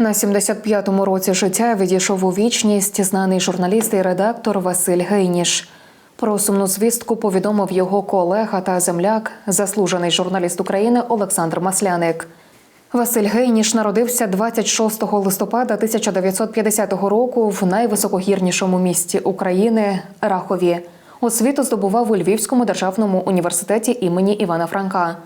На 75-му році життя відійшов у вічність знаний журналіст і редактор Василь Гейніш. Про сумну звістку повідомив його колега та земляк, заслужений журналіст України Олександр Масляник. Василь Гейніш народився 26 листопада 1950 року в найвисокогірнішому місті України Рахові. Освіту здобував у Львівському державному університеті імені Івана Франка.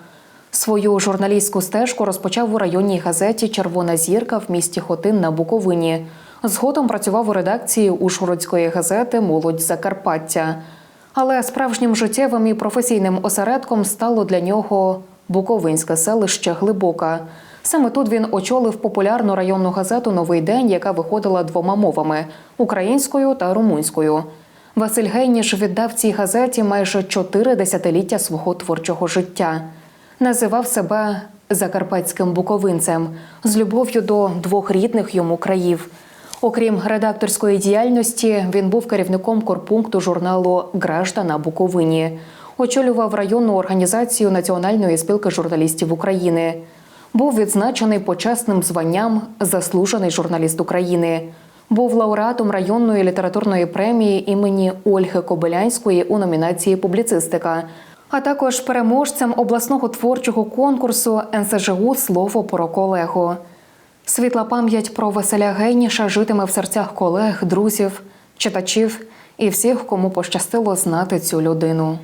Свою журналістську стежку розпочав у районній газеті Червона зірка в місті Хотин на Буковині. Згодом працював у редакції Ужгородської газети Молодь Закарпаття. Але справжнім життєвим і професійним осередком стало для нього Буковинське селище Глибока. Саме тут він очолив популярну районну газету Новий день, яка виходила двома мовами українською та румунською. Василь Гейніш віддав цій газеті майже чотири десятиліття свого творчого життя. Називав себе закарпатським буковинцем з любов'ю до двох рідних йому країв. Окрім редакторської діяльності, він був керівником корпункту журналу Гражда на Буковині, очолював районну організацію Національної спілки журналістів України. Був відзначений почесним званням Заслужений журналіст України. Був лауреатом районної літературної премії імені Ольги Кобилянської у номінації Публіцистика, а також переможцем обласного творчого конкурсу НСЖУ Слово про колегу. Світла пам'ять про Василя Гейніша житиме в серцях колег, друзів, читачів і всіх, кому пощастило знати цю людину.